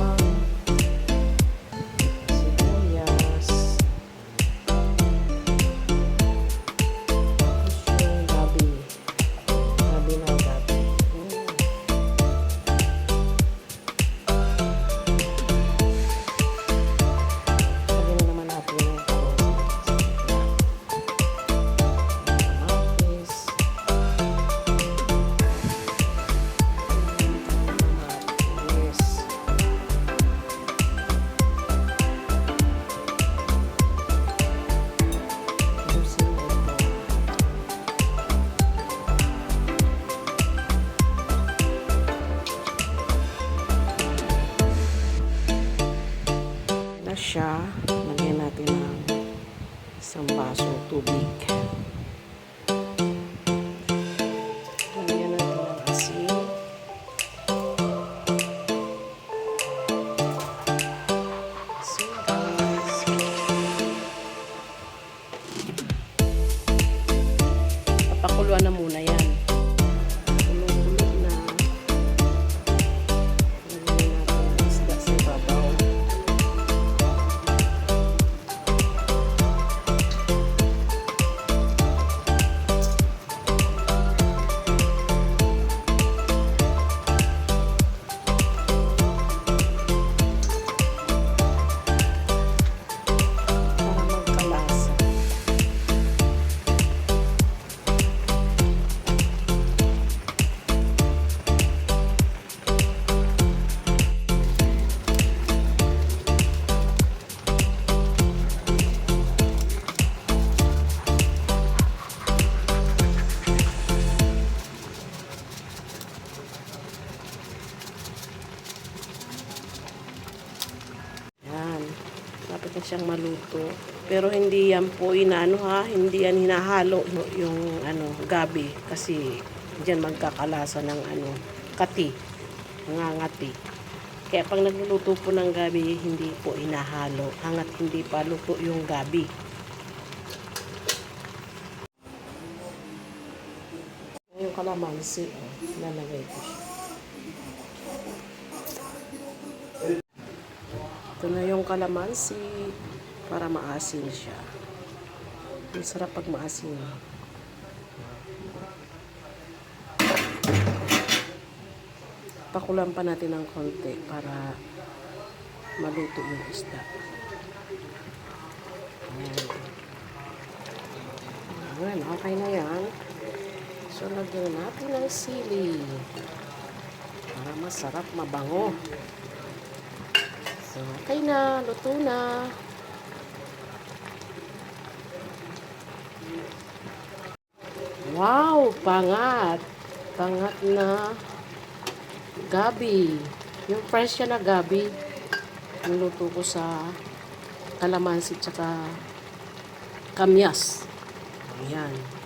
heart siya. Lagyan natin ng isang baso tubig. Dapat na siyang maluto. Pero hindi yan po inaano ha, hindi yan hinahalo yung ano, gabi kasi diyan magkakalasa ng ano, kati, ngangati. Kaya pag nagluluto po ng gabi, hindi po inahalo hangat hindi pa luto yung gabi. Yung kalamansi, oh, lalagay ko siya. Ito na yung kalamansi para maasin siya. Ang sarap pag maasin. Pakulan pa natin ng konti para maluto yung isda. Ayan, okay na yan. So, lagyan natin ng sili. Para masarap, mabango. Okay na. Luto na. Wow! Pangat! Pangat na gabi. Yung fresh siya na gabi. Ang luto ko sa kalamansi tsaka kamyas. Ayan.